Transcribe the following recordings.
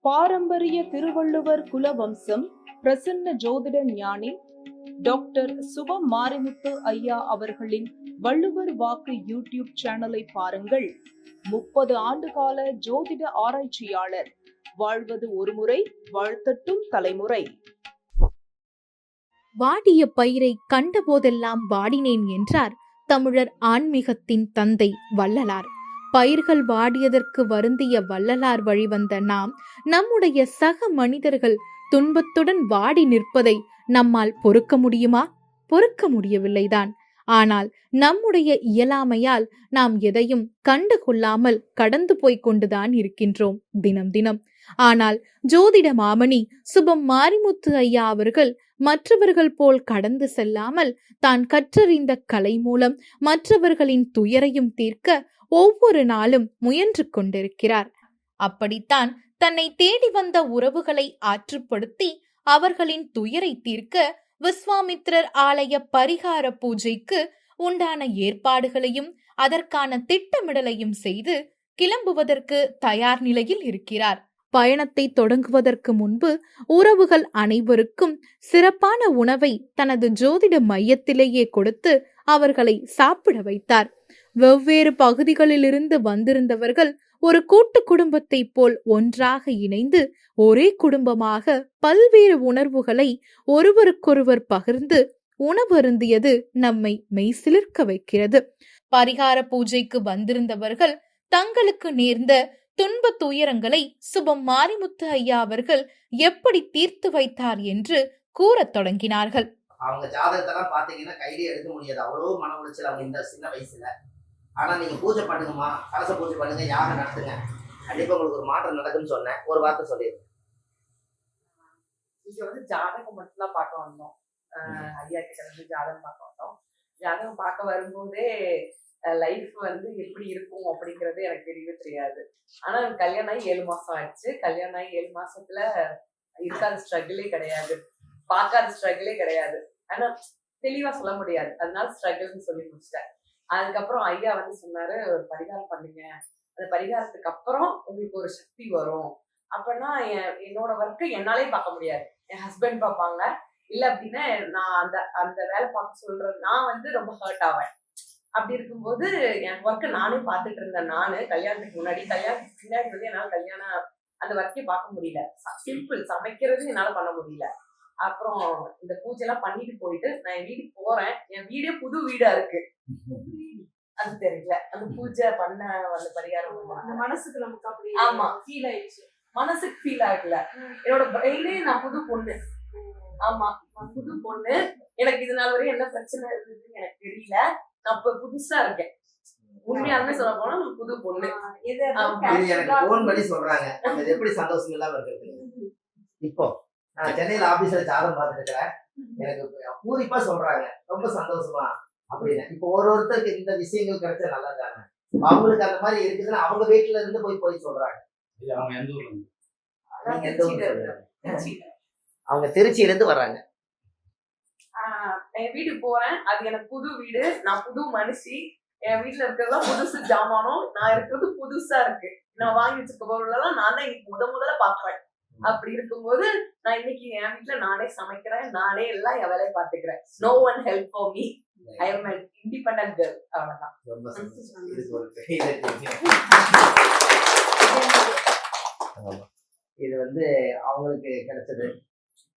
பாரம்பரிய திருவள்ளுவர் குலவம்சம் பிரசன்ன ஜோதிட ஞானி டாக்டர் சுபம் மாரிமுத்து ஐயா அவர்களின் வள்ளுவர் வாக்கு யூடியூப் சேனலை பாருங்கள். முப்பது ஆண்டு கால ஜோதிட ஆராய்ச்சியாளர். வாழ்வது ஒருமுறை வாழ்த்தட்டும் தலைமுறை. வாடிய பயிரை கண்டபோதெல்லாம் வாடினேன் என்றார் தமிழர் ஆன்மீகத்தின் தந்தை வள்ளலார். பயிர்கள் வாடியதற்கு வருந்திய வள்ளலார் வழிவந்த நாம் நம்முடைய சக மனிதர்கள் துன்பத்துடன் வாடி நிற்பதை நம்மால் பொறுக்க முடியுமா? பொறுக்க முடியவில்லைதான். ஆனால் நம்முடைய இயலாமையால் நாம் எதையும் கண்டு கொள்ளாமல் கடந்து போய்க் கொண்டுதான் இருக்கின்றோம் தினம் தினம். ஆனால் ஜோதிட மாமணி சுபம் மாரிமுத்து ஐயா அவர்கள் மற்றவர்கள் போல் கடந்து செல்லாமல் தான் கற்றறிந்த கலை மூலம் மற்றவர்களின் துயரையும் தீர்க்க ஒவ்வொரு நாளும் முயன்று கொண்டிருக்கிறார். அப்படித்தான் தன்னை தேடி வந்த உறவுகளை ஆற்றுப்படுத்தி அவர்களின் துயரை தீர்க்க விஸ்வாமித்திரர் ஆலய பரிகார பூஜைக்கு உண்டான ஏற்பாடுகளையும் அதற்கான திட்டமிடலையும் செய்து கிளம்புவதற்கு தயார் நிலையில் இருக்கிறார். பயணத்தை தொடங்குவதற்கு முன்பு உறவுகள் அனைவருக்கும் சிறப்பான உணவை தனது ஜோதிட மையத்திலேயே கொடுத்து அவர்களை சாப்பிட வைத்தார். வெவ்வேறு பகுதிகளிலிருந்து வந்திருந்தவர்கள் ஒரு கூட்டு குடும்பத்தைப் போல் ஒன்றாக இணைந்து ஒரே குடும்பமாக பல்வேறு உணர்வுகளை ஒருவருக்கொருவர் பகிர்ந்து உணவருந்தியது நம்மை மெய்சிலிர்க்க வைக்கிறது. பரிகார பூஜைக்கு வந்திருந்தவர்கள் தங்களுக்கு நேர்ந்த துன்ப துயரங்களை சுபம் மாரிமுத்து ஐயா அவர்கள் எப்படி தீர்த்து வைத்தார் என்று கூறத் தொடங்கினார்கள். அவங்க ஜாதகத்தெல்லாம் பார்த்தீங்கன்னா கையிலே எடுக்க முடியாது. அவ்வளோ மன உளைச்சல் அவங்க இந்த சின்ன வயசுல. ஆனா நீங்க பூஜை பண்ணுங்கம்மா. கலச பூஜை பண்ணுங்க யாகம் நடத்துங்க. கண்டிப்பா உங்களுக்கு ஒரு மாற்றம் நடக்குன்னு சொன்னேன். ஒரு வார்த்தை சொல்லிடுங்க இங்க வந்து ஜாதகம் மட்டும் தான் பார்க்க வந்தோம். ஐயா கிட்ட வந்து ஜாதகம் பார்க்க வந்தோம். ஜாதகம் பார்க்க வரும்போதே லைஃப் வந்து எப்படி இருக்கும் அப்படிங்கிறது எனக்கு தெரியவே தெரியாது. ஆனா கல்யாணம் ஆகி ஏழு மாசம் ஆயிடுச்சு. கல்யாணம் ஆகி ஏழு மாசத்துல இருக்காத ஸ்ட்ரகிளே கிடையாது. பார்க்காத ஸ்ட்ரகிளே கிடையாது. ஆனா தெளிவா சொல்ல முடியாது. அதனால ஸ்ட்ரகிள்னு சொல்லி முடிச்சிட்டேன். அதுக்கப்புறம் ஐயா வந்து சொன்னாரு ஒரு பரிகாரம் பண்ணுங்க. அந்த பரிகாரத்துக்கு அப்புறம் உங்களுக்கு ஒரு சக்தி வரும். அப்படின்னா என் என்னோட ஒர்க்கை என்னாலே பார்க்க முடியாது. என் ஹஸ்பண்ட் பார்ப்பாங்க. இல்லை அப்படின்னா நான் அந்த அந்த வேலை பார்க்க சொல்றது நான் வந்து ரொம்ப ஹர்ட் ஆவேன். அப்படி இருக்கும்போது என் ஒர்க்கை நானே பார்த்துட்டு இருந்தேன். நானு கல்யாணத்துக்கு முன்னாடி கல்யாணத்துக்கு பின்னாடி வந்து என்னால கல்யாணம் அந்த ஒர்க்கே பார்க்க முடியல. சிம்பிள் சமைக்கிறது என்னால பண்ண முடியல. அப்புறம் இந்த பூஜை எல்லாம் பண்ணிட்டு போயிட்டு நான் என் வீட்டுக்கு போறேன். என் வீடே புது வீடா இருக்கு. அது தெரியல. அந்த பூஜை பண்ண அந்த பரிகாரம் அந்த. மனசுக்கு நமக்கு அப்படி ஆமா. ஃபீல் ஆயிடுச்சு. மனசுக்கு ஃபீல் ஆகல. என்னோட பிரெயினே நான் புது பொண்ணு. ஆமா. நான் புது பொண்ணு. எனக்கு இது நாள் வரையும் என்ன பிரச்சனை இருந்ததுன்னு எனக்கு தெரியல. நான் இப்ப புதுசா இருக்கேன். உண்மையாலுமே சொல்ல போனா புது பொண்ணு. இது எனக்கு ஃபோன் பண்ணி சொல்றாங்க. இது எப்படி சந்தோஷம் இல்லாம இருக்கிறது இப்போ நான் சென்னையில ஆபீஸ்ல ஜாதகம் பார்த்துட்டு இருக்கிறேன் எனக்கு பூரிப்பா சொல்றாங்க. ரொம்ப சந்தோஷமா அப்படின்னு. இப்போ ஒரு ஒருத்தருக்கு இந்த விஷயங்கள் கிடைச்சா நல்லா தானே அவங்களுக்கு அந்த மாதிரி இருக்குதுன்னா அவங்க வீட்டுல இருந்து போய் போய் சொல்றாங்க. அவங்க எந்த ஊர்ல இருந்து. அவங்க திருச்சியில இருந்து வர்றாங்க. என் வீட்டுக்கு போறேன். அது எனக்கு புது வீடு. நான் புது மனுஷி. என் வீட்டுல இருக்கிறதெல்லாம் புதுசு ஜாமானம். நான் இருக்கிறது புதுசா இருக்கு. நான் வாங்கி வச்சிருக்க பொருள் எல்லாம் நான் தான் இன்னைக்கு முத முதல்ல பாக்குறேன் அப்படி இருக்கும்போது நான் இன்னைக்கு என் வீட்டுல நானே சமைக்கிறேன். நானே எல்லாம் என் வேலையை பாத்துக்கிறேன் no one help for me I am independent girl அவ்வளவுதான். இது வந்து அவங்களுக்கு கிடைச்சது.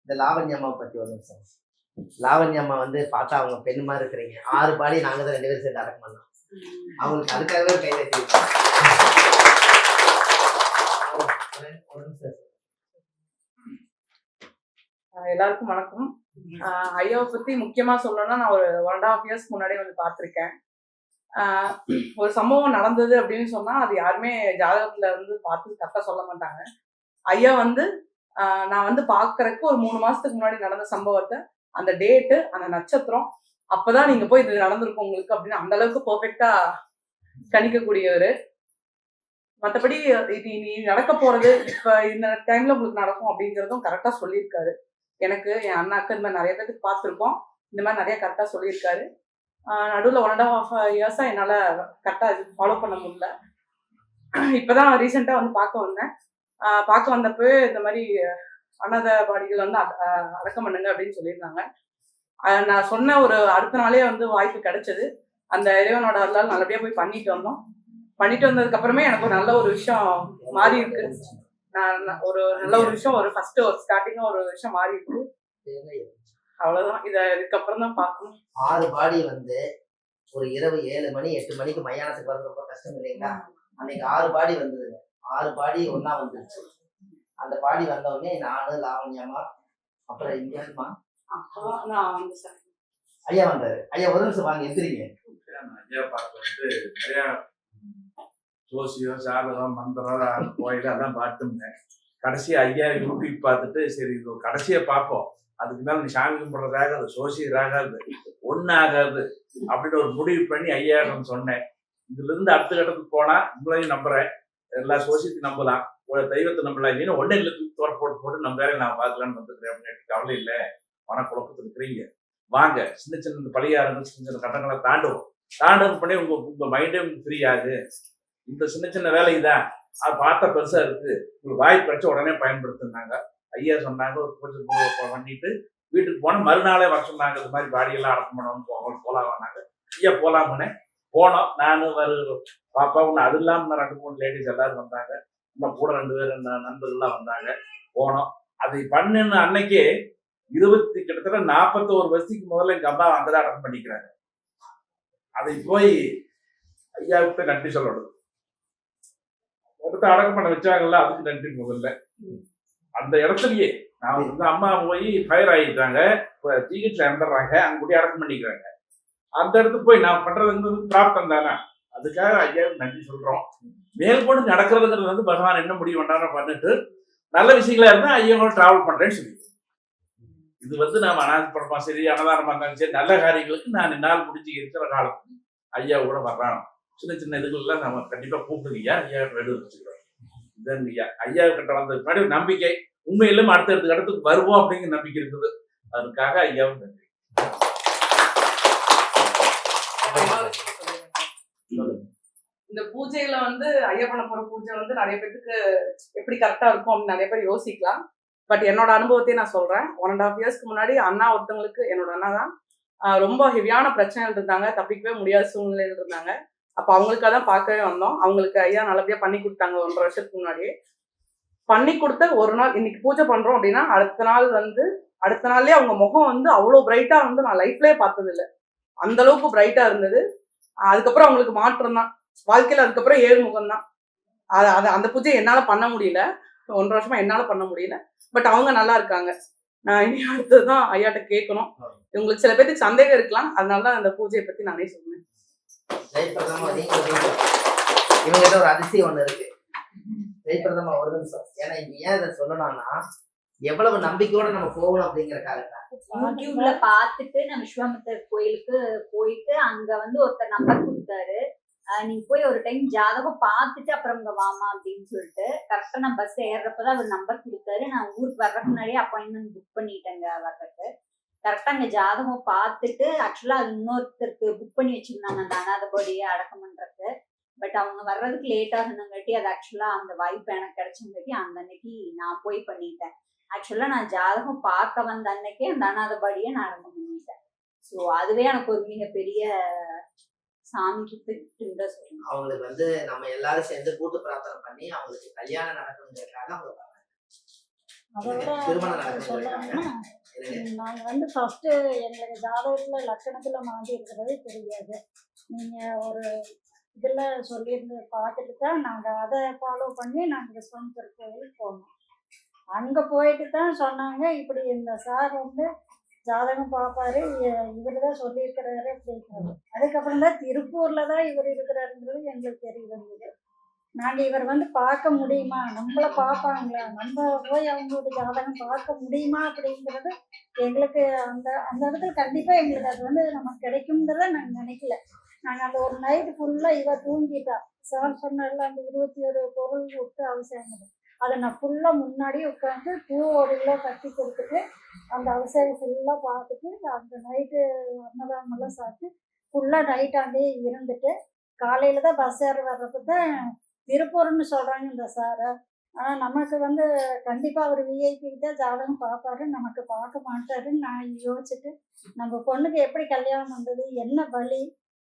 இந்த லாவண்யம்மா பத்தி ஒரு நிமிஷம். லாவண்யம்மா வந்து பார்த்தா அவங்க பெண் மாதிரி இருக்கிறீங்க. ஆறு பாடி நாங்க தான் ரெண்டு பேரும் சேர்ந்து அடக்கம் பண்ணோம். அவங்களுக்கு அதுக்காகவே கை தட்டி எல்லாருக்கும் வணக்கம். ஐயாவை பத்தி முக்கியமா சொல்லணும்னா நான் ஒரு ஒன் அண்ட் ஹாஃப் இயர்ஸ் முன்னாடி வந்து பார்த்துருக்கேன். ஒரு சம்பவம் நடந்தது அப்படின்னு சொன்னா அது யாருமே ஜாதகத்துல வந்து பார்த்து கரெக்டா சொல்ல மாட்டாங்க. ஐயா வந்து நான் வந்து பாக்குறதுக்கு ஒரு மூணு மாசத்துக்கு முன்னாடி நடந்த சம்பவத்தை அந்த டேட்டு அந்த நட்சத்திரம் அப்பதான் நீங்க போய் இது நடந்திருக்கும் உங்களுக்கு அப்படின்னு அந்த அளவுக்கு பர்ஃபெக்டா கணிக்கக்கூடியவர். மற்றபடி இது இனி நடக்க போறது இப்ப இந்த டைம்ல உங்களுக்கு நடக்கும் அப்படிங்கிறதும் கரெக்டா சொல்லியிருக்காரு. எனக்கு என் அண்ணாக்கு இந்த மாதிரி நிறைய பேருக்கு பார்த்துருக்கோம். இந்த மாதிரி நிறைய கரெக்டாக சொல்லியிருக்காரு. நடுவில் ஒன் அண்ட் ஹாஃப் இயர்ஸாக என்னால் கரெக்டாக இது ஃபாலோ பண்ண முடியல. இப்போதான் ரீசெண்டாக வந்து பார்க்க வந்தேன். பார்க்க வந்தப்போ இந்த மாதிரி அனாத பாடிகள் வந்து அடக்கம் பண்ணுங்க அப்படின்னு சொல்லியிருந்தாங்க. நான் சொன்ன ஒரு அடுத்த நாளே வந்து வாய்ப்பு கிடைச்சது. அந்த இறைவனோட அருளால் நல்லபடியாக போய் பண்ணிட்டு வந்தோம். பண்ணிட்டு வந்ததுக்கு அப்புறமே எனக்கு ஒரு நல்ல ஒரு விஷயம் மாறி இருக்கு. நான் ஒரு நல்ல ஒரு விஷயம் ஒரு ஃபர்ஸ்ட் ஒரு ஸ்டார்டிங்கா ஒரு விஷயம் மாறி இருக்கு. அவ்வளவுதான். இத இதுக்கப்புறம் தான் பார்க்கணும். ஆறு பாடி வந்து ஒரு இரவு ஏழு மணி எட்டு மணிக்கு மயானத்துக்கு வர்றது ரொம்ப கஷ்டம் இல்லைங்களா? அன்னைக்கு ஆறு பாடி வந்ததுங்க. ஆறு பாடி ஒண்ணா வந்துருச்சு. அந்த பாடி வந்த உடனே நானு லாவண்யம்மா அப்புறம் அப்பதான் நான் வந்து சார் ஐயா வந்தாரு. ஐயா ஒரு நிமிஷம் வாங்க எந்திரிங்க. ஐயா பார்க்க வந்து நிறையா ஜோசியம் ஜாதகம் மந்திரம் கோயில் அதெல்லாம் பார்த்துருந்தேன். கடைசி ஐயா யூடியூப் பார்த்துட்டு சரி இது கடைசியை பார்ப்போம். அதுக்கு மேல நீ சாமி கும்பிட்றதாகாது சோசியர் ஆகாது ஒன்றும் ஆகாது அப்படின்னு ஒரு முடிவு பண்ணி ஐயா சொன்னேன். இதுல இருந்து அடுத்த கட்டத்துக்கு போனா உங்களையும் நம்புறேன். எல்லா சோசியத்தையும் நம்பலாம். தெய்வத்தை நம்பலாம் இல்லைன்னா ஒன்றும் இல்லை தோற போட்டு போட்டு நம்ம வேற நான் பார்க்கலான்னு வந்துருக்கேன் அப்படின்னு கவலை இல்லை. மனக்குழப்பத்தில் இருக்கிறீங்க. வாங்க சின்ன சின்ன இந்த பழியாரங்கள் சின்ன சின்ன கட்டங்களை தாண்டுவோம். தாண்டது பண்ணி உங்க உங்க மைண்டே உங்களுக்கு ஃப்ரீ ஆகுது. இந்த சின்ன சின்ன வேலை தான் அது பார்த்தா பெருசா இருக்கு. உங்களுக்கு வாய்ப்பு கிடைச்ச உடனே பயன்படுத்தினாங்க. ஐயா சொன்னாங்க ஒரு கொஞ்சம் பண்ணிட்டு வீட்டுக்கு போனால் மறுநாளே வர சொன்னாங்க இந்த மாதிரி பாடியெல்லாம் அடக்கம் பண்ணணும் போகணும் போகலாம் வேணாங்க ஐயா போலாமுன்னு போனோம். நானும் வரு பாப்பா ஒன்று அது இல்லாமல் ரெண்டு மூணு லேடிஸ் எல்லாரும் வந்தாங்க. இன்னும் கூட ரெண்டு பேர் நண்பர்கள்லாம் வந்தாங்க. போனோம். அதை பண்ணுன அன்னைக்கே இருபத்தி கிட்டத்தட்ட நாற்பத்தோரு வருஷத்துக்கு முதல்ல எங்க அம்மா அங்கதான் அடக்கம் பண்ணிக்கிறாங்க. அதை போய் ஐயாவுக்கு நன்றி சொல்லணும். ஒருத்தர் அடக்கம் பண்ண வச்சாங்கல்ல அதுக்கு நன்றி முதல்ல. அந்த இடத்துலயே நான் வந்து அம்மா போய் ஃபயர் ஆகிட்டாங்க. ஜிஹெச்ல இறந்துடுறாங்க. அங்க கூடி அடக்கம் பண்ணிக்கிறாங்க. அந்த இடத்துக்கு போய் நான் பண்றதுங்கிறது பிராப்தம் தானே? அதுக்காக ஐயாவுக்கு நன்றி சொல்றோம். மேல்கொண்டு நடக்கிறதுங்கிறது வந்து பகவான் என்ன முடிவு பண்ணாரோ பண்ணிட்டு நல்ல விஷயங்களா இருந்தா கூட டிராவல் பண்றேன்னு சொல்லி. இது வந்து நாம படமா சரி அன்னதானமா இருந்தாலும் சரி நல்ல காரியங்களுக்கு நான் என்னால் முடிஞ்சு இருக்கிற காலத்துக்கு ஐயா கூட வர்றான் சின்ன சின்ன இதுகள்லாம் நம்ம கண்டிப்பா கூப்பிடுங்க. ஐயா ஐயா எடுத்து வச்சுக்கிறோம். இதுதான் ஐயா. ஐயா கிட்ட வந்ததுக்கு முன்னாடி நம்பிக்கை. உண்மையிலும் அடுத்த அடுத்த இடத்துக்கு வருவோம் அப்படிங்கிற நம்பிக்கை இருக்குது. அதுக்காக ஐயாவும் நன்றி. இந்த பூஜையில வந்து ஐயா பண்ண போற பூஜை வந்து நிறைய பேருக்கு எப்படி கரெக்டா இருக்கும் அப்படின்னு நிறைய பேர் யோசிக்கலாம். பட் என்னோட அனுபவத்தையும் நான் சொல்றேன். ஒன் அண்ட் ஹாஃப் இயர்ஸ்க்கு முன்னாடி அண்ணா ஒருத்தவங்களுக்கு என்னோட அண்ணா தான் ரொம்ப ஹெவியான பிரச்சனைகள் இருந்தாங்க. தப்பிக்கவே முடியாத சூழ்நிலையில் இருந்தாங்க. அப்போ அவங்களுக்காக தான் பார்க்கவே வந்தோம். அவங்களுக்கு ஐயா நல்லபடியா பண்ணி கொடுத்தாங்க ஒன்றரை வருஷத்துக்கு முன்னாடியே. பண்ணி கொடுத்த ஒரு நாள் இன்னைக்கு பூஜை பண்றோம் அப்படின்னா அடுத்த நாள் வந்து அடுத்த நாள்லயே அவங்க முகம் வந்து அவ்வளோ பிரைட்டா வந்து நான் லைஃப்லயே பார்த்தது இல்லை அந்த அளவுக்கு பிரைட்டா இருந்தது. அதுக்கப்புறம் அவங்களுக்கு மாற்றம் தான். வாழ்க்கையில அதுக்கப்புறம் ஏழு முகம் தான் அது அது அந்த பூஜை என்னால பண்ண முடியல. ஒன்றரை வருஷமா என்னால பண்ண முடியல. பட் அவங்க நல்லா இருக்காங்க. நான் இனி அடுத்ததுதான் ஐயாட்ட கேட்கணும். உங்களுக்கு சில பேருக்கு சந்தேகம் இருக்கலாம். அதனால தான் அந்த பூஜையை பத்தி நானே சொன்னேன். இவங்கிட்ட ஒரு அதிசயம் ஒண்ணு இருக்கு. ஜெயபிரதமா ஒரு நிமிஷம் ஏன்னா இங்க ஏன் இதை சொல்லணும்னா எவ்வளவு நம்பிக்கையோட நம்ம போகணும் அப்படிங்கறக்காக யூடியூப்ல பார்த்துட்டு நான் விஸ்வாமித்தர் கோயிலுக்கு போயிட்டு அங்க வந்து ஒருத்தர் நம்பர் கொடுத்தாரு. நீங்க போய் ஒரு டைம் ஜாதகம் பார்த்துட்டு அப்புறம் இங்க வாமா அப்படின்னு சொல்லிட்டு கரெக்டா நான் பஸ் ஏறுறப்பதான் அவர் நம்பர் கொடுத்தாரு. நான் ஊருக்கு வர்றதுக்கு முன்னாடியே அப்பாயின்மெண்ட் புக் பண்ணிட்டேங்க வர்றதுக்கு. கரெக்டா அங்க ஜாதகம் பார்த்துட்டு ஆக்சுவலா அது இன்னொருத்தருக்கு புக் பண்ணி வச்சிருந்தாங்க அந்த அனாத பாடியை அடக்கம் பண்றதுக்கு. பட் அவங்க வர்றதுக்கு லேட் ஆகுனங்காட்டி அது ஆக்சுவலா அந்த வாய்ப்பு எனக்கு கிடைச்சங்காட்டி அந்த அன்னைக்கு நான் போய் பண்ணிட்டேன். ஆக்சுவலா நான் ஜாதகம் பார்க்க வந்த அன்னைக்கே அந்த அனாத பாடியை நான் அடக்கம் பண்ணிட்டேன். ஸோ அதுவே எனக்கு ஒரு மிகப்பெரிய சாமி தான் சொல்லணும் அவங்களுக்கு வந்து நம்ம எல்லாரும் சேர்ந்து கூட்டு பிரார்த்தனை பண்ணி அவங்களுக்கு கல்யாணம் நடக்கணுங்கிறதுக்காக அவங்க நாங்க வந்து ஃபர்ஸ்ட் எங்களுக்கு ஜாதகத்துல லட்சணத்துல மாறி இருக்கிறது தெரியாது. நீங்க ஒரு இதுல சொல்லியிருந்து பார்த்துட்டு தான் நாங்க அதை ஃபாலோ பண்ணி நாங்க விஸ்வாமித்தர் கோயில் போனோம். அங்க போயிட்டு தான் சொன்னாங்க இப்படி இந்த சார் வந்து ஜாதகம் பார்ப்பாரு இவர் தான் சொல்லியிருக்கிறாரு அப்படிங்கிறது அதுக்கப்புறம் தான் திருப்பூர்ல தான் இவர் இருக்கிறாருங்கிறது எங்களுக்கு தெரிய வந்தது. நாங்கள் இவர் வந்து பார்க்க முடியுமா? நம்மள பார்ப்பாங்களா? நம்ம போய் அவங்களோட ஜாதகம் பார்க்க முடியுமா அப்படிங்கிறது எங்களுக்கு அந்த அந்த இடத்துல கண்டிப்பாக எங்களுக்கு அது வந்து நமக்கு கிடைக்கும்ங்கிறத நாங்கள் நினைக்கல. நாங்கள் அந்த ஒரு நைட்டு ஃபுல்லாக இவ தூங்கிட்டா. சார் சொன்னால அந்த இருபத்தி ஒரு பொருள் விட்டு அவசியம் அதை நான் ஃபுல்லாக முன்னாடி உட்காந்து பூ ஒரு கட்டி கொடுத்துட்டு அந்த அவசரம் ஃபுல்லாக பார்த்துட்டு அந்த நைட்டு அன்னதானமெல்லாம் சாப்பிட்டு ஃபுல்லாக நைட்டாண்டே இருந்துட்டு காலையில் தான் பஸ் ஏற வர்றப்ப தான் திருப்பூர்னு சொல்கிறாங்க இந்த சாரை ஆனால் நமக்கு வந்து கண்டிப்பாக அவர் விஐபி தான் ஜாதகம் பார்ப்பாரு நமக்கு பார்க்க மாட்டாருன்னு நான் யோசிச்சுட்டு நம்ம பொண்ணுக்கு எப்படி கல்யாணம் வந்தது என்ன பலி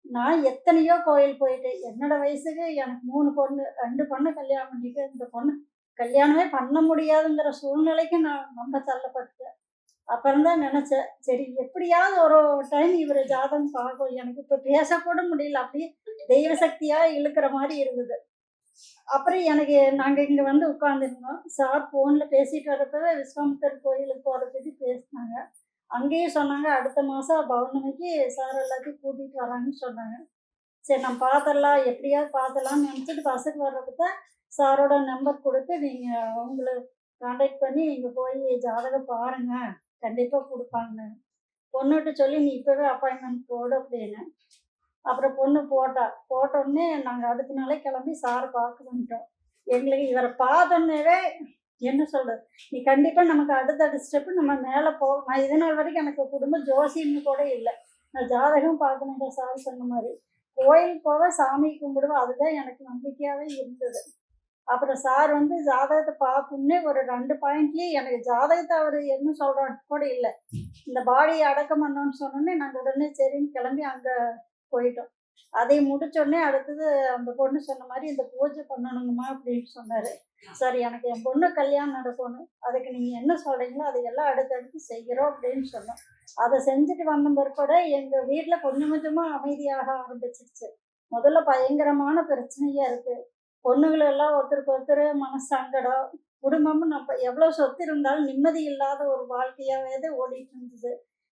நான் எத்தனையோ கோயில் போயிட்டு என்னோட வயசுக்கு எனக்கு மூணு பொண்ணு ரெண்டு பொண்ணு கல்யாணம் பண்ணிட்டு இந்த பொண்ணு கல்யாணமே பண்ண முடியாதுங்கிற சூழ்நிலைக்கு நான் ரொம்ப தள்ளப்பட்டேன். அப்புறம் தான் நினச்சேன் சரி எப்படியாவது ஒரு டைம் இவர் ஜாதகம் பார்க்கும் எனக்கு இப்போ பேசக்கூட முடியல. அப்படியே தெய்வ சக்தியாக இழுக்கிற மாதிரி இருந்தது. அப்புறம் எனக்கு நாங்கள் இங்கே வந்து உட்காந்துருந்தோம் சார் ஃபோனில் பேசிட்டு வரப்பவே விஸ்வாமித்தர் கோயிலுக்கு போகிறத பற்றி பேசினாங்க. அங்கேயும் சொன்னாங்க அடுத்த மாதம் பௌர்ணமிக்கு சார் எல்லாத்தையும் கூட்டிகிட்டு வராங்கன்னு சொன்னாங்க. சரி நான் பார்த்துடலாம். எப்படியாவது பார்த்துடலாம்னு நினச்சிட்டு பஸ்ஸுக்கு வர்றப்ப தான் சாரோட நம்பர் கொடுத்து நீங்கள் அவங்கள காண்டாக்ட் பண்ணி இங்கே போய் ஜாதகம் பாருங்கள் கண்டிப்பாக கொடுப்பாங்க. பொண்ணுகிட்ட சொல்லி நீ இப்போவே அப்பாயின்மெண்ட் போடு அப்படின்னு. அப்புறம் பொண்ணு போட்டா போட்டோடனே நாங்கள் அடுத்த நாளே கிளம்பி சாரை பார்க்க வந்துட்டோம். எங்களுக்கு இவரை பார்த்தோன்னே என்ன சொல்கிறது நீ கண்டிப்பாக நமக்கு அடுத்தடுத்த ஸ்டெப்பு நம்ம மேலே போ நான் இது நாள் வரைக்கும் எனக்கு குடும்ப ஜோசின்னு கூட இல்லை. நான் ஜாதகம் பார்க்கணுன்ற சார் சொன்ன மாதிரி. கோயில் போக சாமி கும்பிடுவேன் அதுதான் எனக்கு நம்பிக்கையாகவே இருந்தது. அப்புறம் சார் வந்து ஜாதகத்தை பார்க்கணுன்னே ஒரு ரெண்டு பாயிண்ட்லேயே எனக்கு ஜாதகத்தை அவர் என்ன சொல்கிறான்னு கூட இல்லை. இந்த பாடியை அடக்கம் பண்ணோன்னு சொன்னோன்னே நாங்கள் உடனே சரின்னு கிளம்பி அங்கே போயிட்டோம். அதை முடிச்சோடனே அடுத்தது அந்த பொண்ணு சொன்ன மாதிரி இந்த பூஜை பண்ணணுங்கம்மா அப்படின்னு சொன்னார். சரி எனக்கு என் பொண்ணு கல்யாணம் நடக்கணும். அதுக்கு நீங்கள் என்ன சொல்கிறீங்களோ அதையெல்லாம் அடுத்தடுத்து செய்கிறோம் அப்படின்னு சொன்னோம். அதை செஞ்சுட்டு வந்த பிற்பாடு எங்கள் வீட்டில் கொஞ்சம் கொஞ்சமாக அமைதியாக ஆரம்பிச்சிருச்சு. முதல்ல பயங்கரமான பிரச்சனையாக இருக்குது பொண்ணுகள் எல்லாம் ஒருத்தருக்கு ஒருத்தர் மனசங்கடம் குடும்பமும் நம்ம எவ்வளோ சொத்து இருந்தாலும் நிம்மதி இல்லாத ஒரு வாழ்க்கையாகவே தான் ஓடிட்டு இருந்தது.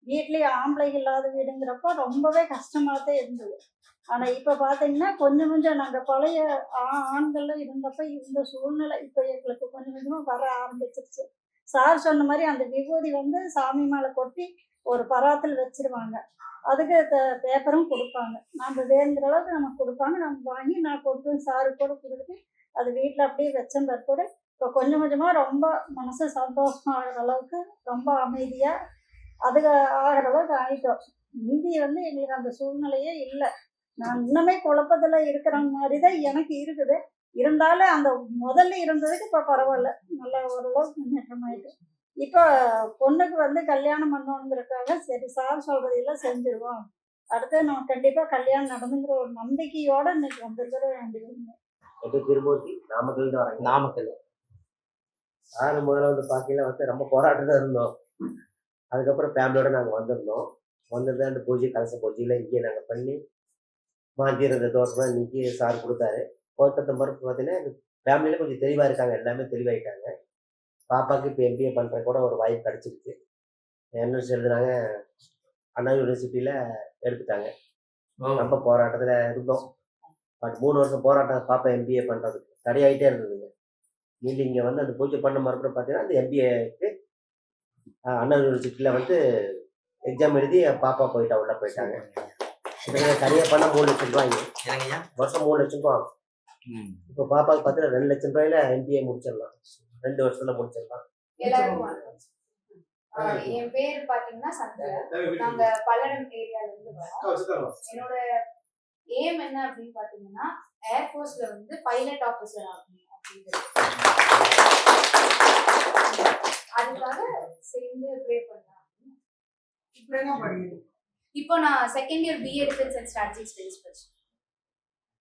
வீட்லேயே ஆம்பளை இல்லாத வீடுங்கிறப்போ ரொம்பவே கஷ்டமாக தான் இருந்தது. ஆனால் இப்போ பார்த்தீங்கன்னா கொஞ்சம் கொஞ்சம் நாங்கள் பழைய ஆ- ஆண்கள்லாம் இருந்தப்ப இருந்த சூழ்நிலை இப்போ எங்களுக்கு கொஞ்சம் கொஞ்சமாக வர ஆரம்பிச்சிருச்சு. சார் சொன்ன மாதிரி அந்த விபூதி வந்து சாமி மேலே கொட்டி ஒரு பராத்தில் வச்சிருவாங்க. அதுக்கு பேப்பரும் கொடுப்பாங்க. நம்ம வேணுங்கிற அளவுக்கு நமக்கு கொடுப்பாங்க. நம்ம வாங்கி நான் கொடுத்து சாரு கூட கொடுத்து அது வீட்டில் அப்படியே வச்சேன் பிற்பாடு இப்போ கொஞ்சம் கொஞ்சமாக ரொம்ப மனசு சந்தோஷமாகிற அளவுக்கு ரொம்ப அமைதியாக அதுக்கு ஆகிற அளவுக்கு ஆகிட்டோம் மீதி வந்து எங்களுக்கு அந்த சூழ்நிலையே இல்லை. நான் இன்னுமே குழப்பத்தில் இருக்கிற மாதிரி தான் எனக்கு இருக்குது. இருந்தாலும் அந்த முதல்ல இருந்ததுக்கு இப்போ பரவாயில்ல. நல்லா ஓரளவுக்கு முன்னேற்றமாயிட்டு. இப்போ பொண்ணுக்கு வந்து கல்யாணம் பண்ணணுங்கிறதுக்காக சரி சார் சொல்றதையெல்லாம் செஞ்சிருவோம். அடுத்து நம்ம கண்டிப்பாக கல்யாணம் நடந்துங்கிற ஒரு நம்பிக்கையோட இன்னைக்கு வந்திருக்கிற பேர் திருமூர்த்தி? நாமக்கல் தான் வரேன் நாமக்கல். சார் முதல்ல வந்து பார்க்கையில வந்து ரொம்ப போராட்டத்தில் இருந்தோம். அதுக்கப்புறம் ஃபேமிலியோட நாங்கள் வந்திருந்தோம். வந்தது அந்த பூஜை கலச பூஜையில் இங்கே நாங்கள் பண்ணி மாந்திர தோட்டமாக இன்னைக்கு சார் கொடுத்தாரு. தோட்டத்தை மறுப்பு பார்த்தீங்கன்னா ஃபேமிலியில் கொஞ்சம் தெளிவாக இருக்காங்க. எல்லாமே தெளிவாயிட்டாங்க. பாப்பாவுக்கு இப்போ எம்பிஏ பண்ணுற கூட ஒரு வாய்ப்பு கிடச்சிருக்கு. என்எஸ் எழுதுனாங்க? அண்ணா யூனிவர்சிட்டியில் எடுத்துட்டாங்க. ரொம்ப போராட்டத்தில் இருந்தோம். பட் மூணு வருஷம் போராட்டம் பாப்பா எம்பிஏ பண்ணுறதுக்கு தடையாயிட்டே இருந்ததுங்க. மீண்டும் இங்கே வந்து அந்த பூஜை பண்ண மறுபடியும் பார்த்தீங்கன்னா அந்த எம்பிஏக்கு அண்ணா யூனிவர்சிட்டியில் வந்து எக்ஸாம் எழுதி பாப்பா போயிட்டா உள்ள போயிட்டாங்க. தனியாக பண்ண மூணு லட்சம் என்னங்கய்யா? வருஷம் மூணு லட்சம் ரூபா ஆகும். இப்போ பாப்பாவுக்கு பார்த்தீங்கன்னா ரெண்டு லட்சம் ரூபாயில எம்பிஏ முடிச்சிடலாம். ரெண்டு வருஷத்துல முடிச்சிடலாம். என் பேர் பாத்தீங்கன்னா சந்தியா நாங்க பல்லடம் ஏரியால இருந்து வரோம். என்னோட ஏம் என்ன அப்படின்னு பாத்தீங்கன்னா ஏர்ஃபோர்ஸ்ல வந்து பைலட் ஆஃபீஸர் ஆகணும் அதுக்காக சேர்ந்து ப்ரே பண்ணலாம். இப்போ நான் second year BA defence and strategy studies படிச்சேன்.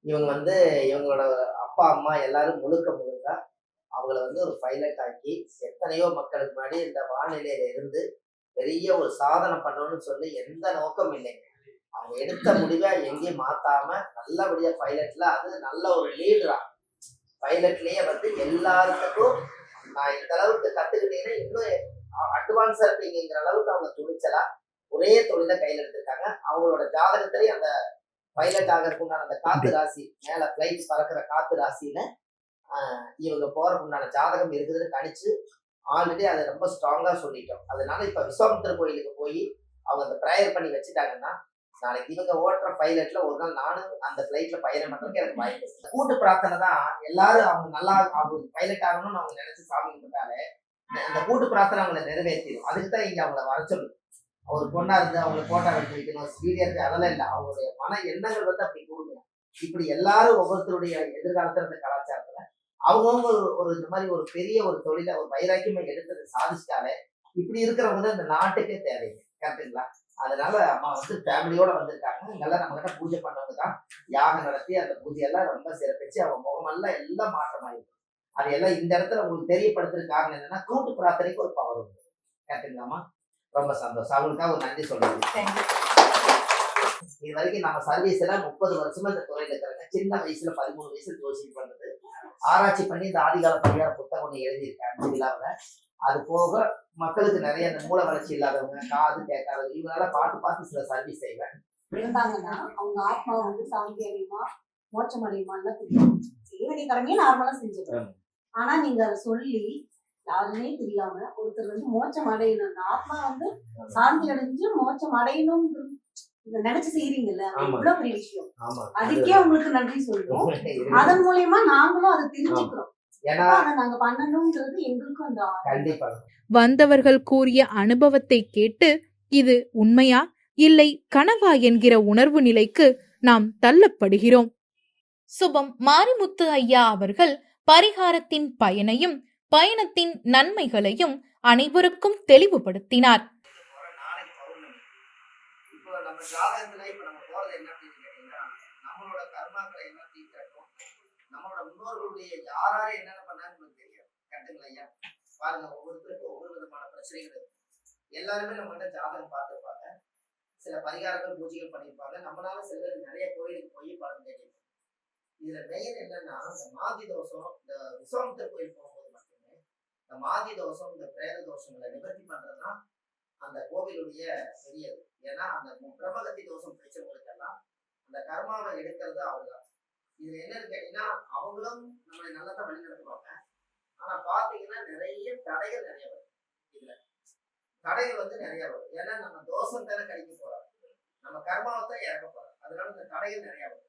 இவங்க வந்து இவங்களோட அப்பா அம்மா எல்லாரும் முழுக்க முழுக்க அவங்கள வந்து ஒரு பைலட் ஆக்கி எத்தனையோ மக்களுக்கு முன்னாடி இந்த வானிலையில இருந்து பெரிய ஒரு சாதனை பண்ணணும்னு சொல்லி எந்த நோக்கம் இல்லைங்க. அவங்க எடுத்த முடிவை எங்கேயும் மாத்தாம நல்லபடியா பைலட்ல அது நல்ல ஒரு லீடரா பைலட்லயே வந்து எல்லாருக்கும் நான் இந்த அளவுக்கு கத்துக்கிட்டீங்கன்னா இன்னும் அட்வான்ஸா இருப்பீங்கிற அளவுக்கு அவங்க துணிச்சலா ஒரே தொழிலை கையில எடுத்திருக்காங்க. அவங்களோட ஜாதகத்திலேயே அந்த பைலட் ஆகிறதுக்கு உண்டான அந்த காத்து ராசி மேல பிளைட் பறக்கிற காத்து ஆஹ் இவங்க போறதுக்கு உண்டான ஜாதகம் இருக்குதுன்னு கணிச்சு ஆல்ரெடி அதை ரொம்ப ஸ்ட்ராங்கா சொல்லிட்டோம். அதனால இப்ப விஸ்வாமித்திர கோயிலுக்கு போய் அவங்க அந்த ப்ரேயர் பண்ணி வச்சுட்டாங்கன்னா நாளைக்கு இவங்க ஓட்டுற பைலட்ல ஒரு நாள் நானும் அந்த பிளைட்ல பயணம் பண்றதுக்கு எனக்கு வாய்ப்பு கூட்டு பிரார்த்தனை தான் எல்லாரும் அவங்க நல்லா அவங்க பைலட் ஆகணும்னு அவங்க நினைச்சு சாமி கும்பிட்டாலே அந்த கூட்டு பிரார்த்தனை அவங்களை நிறைவேற்றிடும் அதுக்கு தான் இங்க அவங்கள வர சொல்லணும் ஒரு பொண்ணா இருந்து அவங்களை போட்டோ எடுத்து வைக்கணும் வீடியோ எடுத்து அதெல்லாம் இல்லை. அவங்களுடைய மன எண்ணங்கள் வந்து அப்படி கூடுங்க இப்படி எல்லாரும் ஒவ்வொருத்தருடைய எதிர்காலத்துல இந்த கலாச்சாரம் அவங்கவுங்க ஒரு- ஒரு இந்த மாதிரி ஒரு பெரிய ஒரு தொழிலை ஒரு வைராக்கியமா எடுத்து சாதிச்சிட்டாலே இப்படி இருக்கிறவங்க தான் இந்த நாட்டுக்கே தேவைங்க கரெக்டுங்களா அதனால அம்மா வந்து ஃபேமிலியோட வந்திருக்காங்க. இங்கெல்லாம் நம்ம கிட்ட பூஜை பண்ணவங்க தான். யாகம் நடத்தி அந்த பூஜையெல்லாம் ரொம்ப சிறப்பிச்சு அவங்க முகமெல்லாம் எல்லாம் மாற்றமாயிருக்கு. அது எல்லாம் இந்த இடத்துல உங்களுக்கு தெரியப்படுத்துறது காரணம் என்னன்னா கூட்டு பிரார்த்தனைக்கு ஒரு பவர் உண்டு. கேட்டுங்களாமா ரொம்ப சந்தோஷம். அவங்களுக்காக ஒரு நன்றி சொல்லுங்க. இது வரைக்கும் நம்ம சர்வீஸ் எல்லாம் முப்பது வருஷமா இந்த துறையில இருக்கிறாங்க. சின்ன வயசுல பதிமூணு வயசுல ஜோசியம் பண்றது ஆராய்ச்சி பண்ணி இந்த ஆதிகால பரிகார புத்தகம் ஒன்று எழுதியிருக்கேன் அஞ்சு விழாவில். அது போக மக்களுக்கு நிறைய இந்த மூல வளர்ச்சி இல்லாதவங்க காது கேட்காதவங்க இவங்களால பார்த்து பார்த்து சில சர்வீஸ் செய்வேன். இருந்தாங்கன்னா அவங்க ஆத்மா வந்து சாந்தி அடையுமா மோட்சம் அடையுமான்னு தெரியும். செய்ய வேண்டிய கடமையை நார்மலா செஞ்சுக்கணும் ஆனா நீங்க அதை சொல்லி யாருமே தெரியாம ஒருத்தர் வந்து மோட்சம் அடையணும். அந்த ஆத்மா வந்து சாந்தி அடைஞ்சு மோட்சம் அடையணும் நினைச்சு செய்யறீங்கல்ல. எவ்வளவு பெரிய விஷயம். ஆமா அதுக்கே உங்களுக்கு நன்றி சொல்லணும் அதன் மூலியமா நாங்களும் அதை தெரிஞ்சுக்கிறோம். வந்தவர்கள் கூறிய அனுபவத்தை கேட்டு இது உண்மையா இல்லை கனவா என்கிற உணர்வு நிலைக்கு நாம் தள்ளப்படுகிறோம். சுபம் மாரிமுத்து ஐயா அவர்கள் பரிகாரத்தின் பயனையும் பயணத்தின் நன்மைகளையும் அனைவருக்கும் தெளிவுபடுத்தினார். நம்ம ஜாதகத்துல இப்ப நம்ம போறது என்ன அப்படின்னு கேட்டீங்கன்னா நம்மளோட கர்மாக்களை என்ன தீர்க்கட்டும் நம்மளோட முன்னோர்களுடைய யார் என்னென்ன பண்ணாங்கன்னு நமக்கு தெரியாது. கரெக்டுங்களா ஐயா? பாருங்க ஒவ்வொருத்தருக்கும் ஒவ்வொரு விதமான பிரச்சனைகள் இருக்கு. எல்லாருமே நம்மகிட்ட ஜாதகம் பார்த்துருப்பாங்க. சில பரிகாரங்கள் பூஜைகள் பண்ணியிருப்பாங்க. நம்மளால சில பேர் நிறைய கோயிலுக்கு போய் பலன் தெரியும் இதுல மெயின் என்னன்னா இந்த மாதி தோஷம் இந்த விஸ்வாமித்தர் கோயில் போகும்போது மட்டுமே இந்த மாதி தோஷம் இந்த பிரேத தோஷங்களை நிவர்த்தி பண்றதுதான் அந்த கோவிலுடைய பெரியது. ஏன்னா அந்த பிரபகத்தி தோஷம் பிடிச்சவங்களுக்கெல்லாம் அந்த கர்மாவை எடுக்கிறது அவர்தான். இதுல என்னன்னு கேட்டீங்கன்னா அவங்களும் நம்மளை நல்லா தான் வழி நடத்துவாங்க ஆனா பாத்தீங்கன்னா நிறைய தடைகள் நிறைய வரும். இதுல தடைகள் வந்து நிறைய வரும். ஏன்னா நம்ம தோஷம் தானே கழிக்க போறோம். நம்ம கர்மாவை தான் இறக்க போறோம். அதனால இந்த தடைகள் நிறைய வரும்.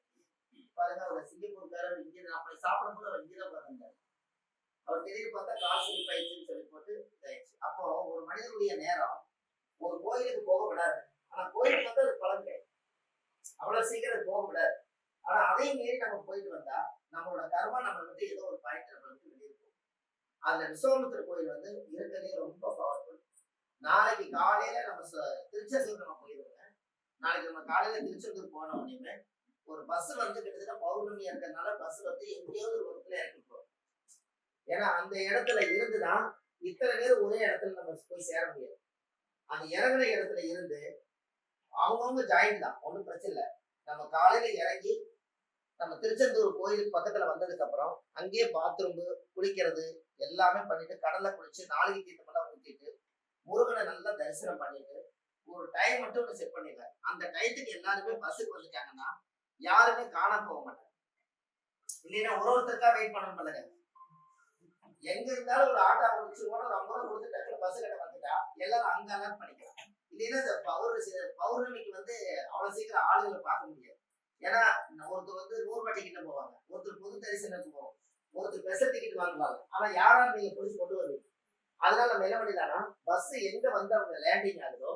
பாருங்க அவர் சிங்கப்பூர்காரர் இங்கே அப்படி சாப்பிடும்போது அவர் இங்கே தான் பிறந்தார் அவர் திடீர்னு பார்த்தா காசு பயிற்சின்னு சொல்லி போட்டு இதாயிடுச்சு. அப்போ ஒரு மனிதனுடைய நேரம் ஒரு கோயிலுக்கு போக விடாது ஆனா கோயிலுக்கு வந்து அது பலன் கிடையாது. அவ்வளவு சீக்கிரம் போக விடாது ஆனா அதையும் மீறி நம்ம போயிட்டு வந்தா நம்மளோட கர்மா நம்ம வந்து ஏதோ ஒரு பாயிண்ட் நம்ம வந்து வெளியிருக்கும் அதுல விஸ்வாமித்திர கோயில் வந்து இருக்கிறதே ரொம்ப பவர்ஃபுல் நாளைக்கு காலையில நம்ம ச- திருச்செந்தூர் நம்ம போயிருவோங்க நாளைக்கு நம்ம காலையில திருச்செந்தூர் போன உடனே ஒரு பஸ் வந்து கிட்டத்தட்ட பௌர்ணமி இருக்கிறதுனால பஸ் வந்து எங்கேயாவது ஒரு இடத்துல இறக்கி போறோம் ஏன்னா அந்த இடத்துல இருந்துதான் இத்தனை பேர் ஒரே இடத்துல நம்ம போய் சேர முடியாது அந்த இறங்குற இடத்துல இருந்து அவங்கவுங்க ஜாயின் தான். ஒன்றும் பிரச்சனை இல்லை. நம்ம காலையில இறங்கி நம்ம திருச்செந்தூர் கோயிலுக்கு பக்கத்துல வந்ததுக்கு அப்புறம் அங்கேயே பாத்ரூம் குளிக்கிறது எல்லாமே பண்ணிட்டு கடல்ல குளிச்சு நாளைக்கு தீர்த்தமெல்லாம் ஊற்றிட்டு முருகனை நல்லா தரிசனம் பண்ணிட்டு ஒரு டைம் மட்டும் ஒன்று செட் பண்ணிடுங்க அந்த டயத்துக்கு எல்லாருமே பஸ்ஸுக்கு வந்துட்டாங்கன்னா யாருமே காணாம போக மாட்டாங்க. இல்லைன்னா ஒரு ஒருத்தருக்கா வெயிட் பண்ணணும் பண்ணுங்க எங்க இருந்தாலும் ஒரு ஆட்டோ முடிச்சு கூட நம்ம கூட கொடுத்து டக்குனு பஸ் கிட்ட வந்துட்டா எல்லாரும் அங்க அலர்ட் பண்ணிக்கலாம். இல்லைன்னா இந்த பௌர் பௌர்ணமிக்கு வந்து அவ்வளவு சீக்கிரம் ஆளுகளை பார்க்க முடியாது. ஏன்னா ஒருத்தர் வந்து நூறு வாட்டி கிட்ட போவாங்க. ஒருத்தர் பொது தரிசனத்துக்கு போவாங்க. ஒருத்தர் ஸ்பெஷல் டிக்கெட் வாங்குவாங்க. ஆனா யாரா நீங்க பிடிச்சி கொண்டு வருவீங்க. அதனால நம்ம என்ன பண்ணிடலாம்னா பஸ் எங்க வந்து அவங்க லேண்டிங் ஆகுதோ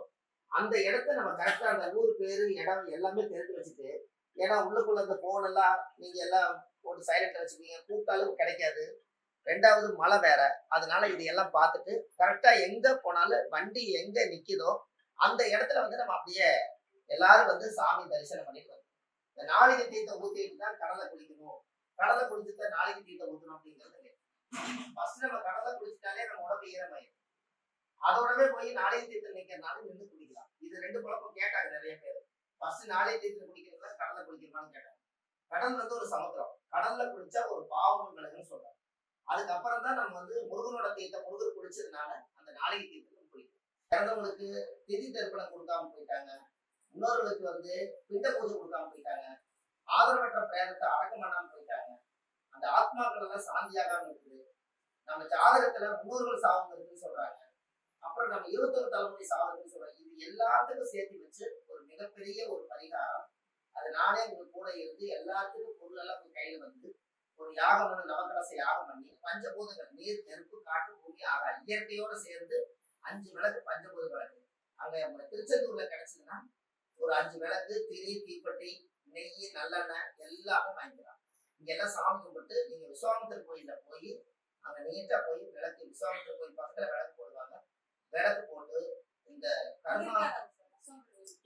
அந்த இடத்த நம்ம கரெக்டா அந்த ஊர் பேரு இடம் எல்லாமே தெரிஞ்சு வச்சுட்டு ஏன்னா உள்ளுக்குள்ள அந்த போன் எல்லாம் நீங்க எல்லாம் போட்டு சைலண்ட் வச்சுக்கீங்க கூட்டாலும் கிடைக்காது. ரெண்டாவது மழை வேற. அதனால இது எல்லாம் பார்த்துட்டு கரெக்டா எங்க போனாலும் வண்டி எங்க நிக்குதோ அந்த இடத்துல வந்து நம்ம அப்படியே எல்லாரும் வந்து சாமி தரிசனம் பண்ணிட்டு இந்த நாளைக்கு தீர்த்தம் ஊத்திட்டு தான் கடலை குளிக்கணும். கடலை குளிச்சுட்டு தான் நாளைக்கு தீர்த்தம் ஊத்தணும் அப்படிங்கிறது ஃபர்ஸ்ட் நம்ம கடலை குளிச்சுட்டாலே நம்ம உடம்பு ஈரமாயிடும் அதோடவே போய் நாளைக்கு தீர்த்தம் நிக்கிறனால நின்று குளிக்கலாம். இது ரெண்டு குழப்பம் கேட்டாங்க நிறைய பேர். ஃபர்ஸ்ட் நாளைக்கு தீர்த்தம் குடிக்கிறதா கடலை குளிக்கிறதான்னு கேட்டாங்க. கடல் வந்து ஒரு சமுத்திரம் கடல்ல குளிச்சா ஒரு பாவம் விலகுன்னு சொல்றாங்க அதுக்கப்புறம் தான் நம்ம வந்து முருகனோட தீர்த்தம் முருகர் குடிச்சதுனால அந்த நாளைக்கு தீர்த்தம் குடிக்கும் பிறந்தவங்களுக்கு திதி தர்ப்பணம் கொடுக்காம போயிட்டாங்க. முன்னோர்களுக்கு வந்து பிண்ட பூஜை கொடுக்காம போயிட்டாங்க. ஆதரவற்ற பிரேதத்தை அடக்கம் பண்ணாம போயிட்டாங்க. அந்த ஆத்மாக்கள் எல்லாம் சாந்தியாகாம இருக்குது. நம்ம ஜாதகத்துல முன்னோர்கள் சாபம் இருக்குன்னு சொல்றாங்க. அப்புறம் நம்ம இருபத்தொரு தலைமுறை சாபம் சொல்றாங்க. இது எல்லாத்துக்கும் சேர்த்து வச்சு ஒரு மிகப்பெரிய ஒரு பரிகாரம். அது நானே உங்க கூட இருந்து எல்லாத்துக்கும் பொருள் எல்லாம் உங்க கையில வந்து ஒரு யாகம் வந்து நவக்கலச யாகம் பண்ணி பஞ்சபூதங்கள் நீர் நெருப்பு காட்டு பூமி ஆகா இயற்கையோட சேர்ந்து அஞ்சு விளக்கு பஞ்சபூத விளக்கு அங்க நம்ம திருச்செந்தூர்ல கிடைச்சதுன்னா ஒரு அஞ்சு விளக்கு திரி தீப்பெட்டி நெய் நல்லெண்ணெய் எல்லாமே வாங்கிக்கலாம். இங்க எல்லாம் சாமி கும்பிட்டு நீங்க விஸ்வாமித்திர கோயில்ல போய் அங்க நீட்டா போய் விளக்கு விஸ்வாமித்திர கோயில் பக்கத்துல விளக்கு போடுவாங்க. விளக்கு போட்டு இந்த கர்மா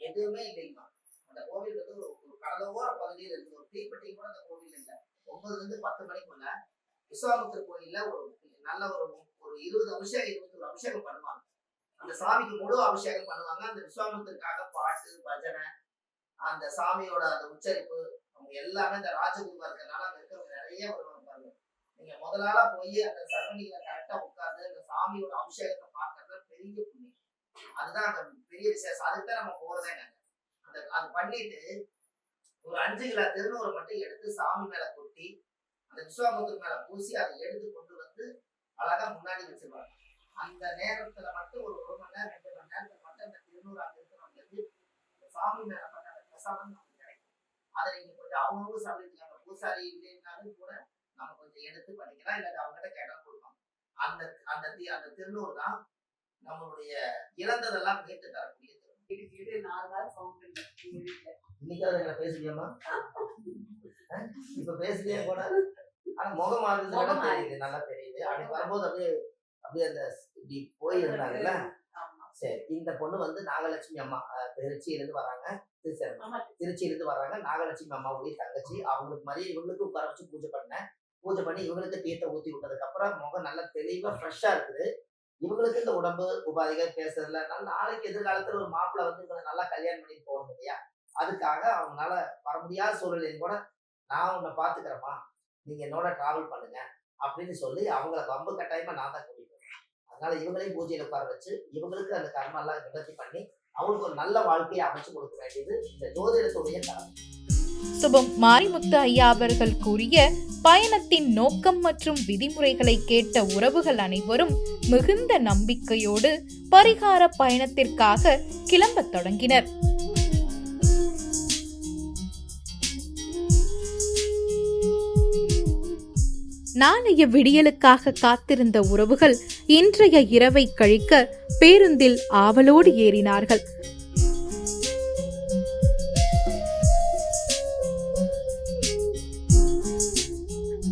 எதுவுமே இல்லைங்கம்மா அந்த கோவில் வந்து ஒரு ஒரு கடலோர பகுதியில் இருக்கு ஒரு தீப்பெட்டி கூட அந்த கோவில் இல்லை. ஒன்பதுல இருந்து பத்து மணிக்குள்ள விஸ்வாமித்திர கோயில்ல ஒரு நல்ல ஒரு ஒரு இருபது அபிஷேகம் இருபத்தி ஒரு அபிஷேகம் பண்ணுவாங்க. அந்த சாமிக்கு முழு அபிஷேகம் பண்ணுவாங்க. அந்த விஸ்வாமித்திற்காக பாட்டு பஜனை அந்த சாமியோட அந்த உச்சரிப்பு அவங்க எல்லாமே இந்த ராஜகுருவா இருக்கிறதுனால அங்க இருக்கிறவங்க நிறைய வருவாங்க பாருங்க. நீங்க முதலாளா போய் அந்த சரவணியில கரெக்டா உட்கார்ந்து அந்த சாமியோட அபிஷேகத்தை பார்க்கறது பெரிய புண்ணியம். அதுதான் அந்த பெரிய விசேஷம். அதுக்கு தான் நம்ம போறதே நாங்க அந்த அது பண்ணிட்டு ஒரு அஞ்சு கிலோ திருநூறு மட்டும் எடுத்து சாமி மேல கொட்டி அந்த விஸ்வாமுத்தர் மேல பூசி அதை எடுத்து கொண்டு வந்து அழகா முன்னாடி வச்சிருவாங்க. அந்த நேரத்துல மட்டும் ஒரு ஒரு மணி நேரம் ரெண்டு மணி நேரத்துல மட்டும் அந்த திருநூறு அங்க இருக்கிறவங்களுக்கு சாமி மேல பண்ண அந்த பிரசாதம் நமக்கு கிடைக்கும். அதை நீங்க கொஞ்சம் அவங்கவுங்க சமைச்சிக்காங்க பூசாரி இல்லைன்னாலும் கூட நம்ம கொஞ்சம் எடுத்து பண்ணிக்கலாம். இல்லை அவங்ககிட்ட கேட்டாலும் கொடுக்கலாம் அந்த அந்த தி- அந்த திருநூறு தான் நம்மளுடைய இழந்ததெல்லாம் மீட்டு தரக்கூடிய திருநூறு நாலு நாள் சவுண்ட் இன்னைக்காவது எங்களை பேசுவியம்மா இப்ப பேசுறியே கூட ஆனா முகம் முகம் தெரியுது நல்லா தெரியுது. அன்னைக்கு வரும்போது அப்படியே அப்படியே அந்த இப்படி போயிருந்தாங்கல்ல? சரி இந்த பொண்ணு வந்து நாகலட்சுமி அம்மா அஹ் திருச்சியில இருந்து வராங்க திருச்சி ஆமா திருச்சியில இருந்து வர்றாங்க நாகலட்சுமி அம்மாவுடைய தங்கச்சி. அவங்களுக்கு மாதிரி இவங்களுக்கு உட்கார வச்சு பூஜை பண்ணேன் பூஜை பண்ணி இவங்களுக்கு தீர்த்த ஊத்தி விட்டதுக்கு அப்புறம் முகம் நல்லா தெளிவா ஃப்ரெஷ்ஷா இருக்குது. இவங்களுக்கு இந்த உடம்பு உபாதைகள் பேசுறதுல நல்ல நாளைக்கு எதிர்காலத்துல ஒரு மாப்பிள்ளை வந்து இவங்களை நல்லா கல்யாணம் பண்ணி போகணும் இல்லையா? அதுக்காக அவங்களால வர முடியாத சூழ்நிலையும் கூட நான் உன்னை பாத்துக்கிறேம்மா. நீங்க என்னோட டிராவல் பண்ணுங்க அப்படின்னு சொல்லி அவங்கள ரொம்ப கட்டாயமா நான் தான் கூட்டிட்டு அதனால இவங்களையும் பூஜையில உட்கார வச்சு இவங்களுக்கு அந்த கர்மெல்லாம் நிவர்த்தி பண்ணி அவங்களுக்கு ஒரு நல்ல வாழ்க்கையை அமைச்சு கொடுக்க வேண்டியது இந்த ஜோதிடத்துடைய கடமை. சுபம். மாரிமுத்து ஐயா அவர்கள் கூறிய பயணத்தின் நோக்கம் மற்றும் விதிமுறைகளை கேட்ட உறவுகள் அனைவரும் மிகுந்த நம்பிக்கையோடு பரிகார பயணத்திற்காக கிளம்பத் தொடங்கினர். நாளைய விடியலுக்காக காத்திருந்த உறவுகள் இன்றைய இரவை கழிக்க பேருந்தில் ஆவலோடு ஏறினார்கள்.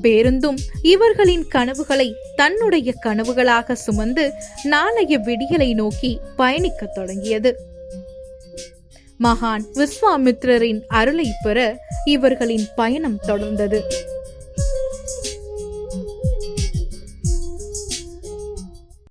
பேருந்தும் இவர்களின் கனவுகளை தன்னுடைய கனவுகளாக சுமந்து நாளைய விடியலை நோக்கி பயணிக்கத் தொடங்கியது. மகான் விஸ்வாமித்ரரின் அருளை பெற இவர்களின் பயணம் தொடர்ந்தது.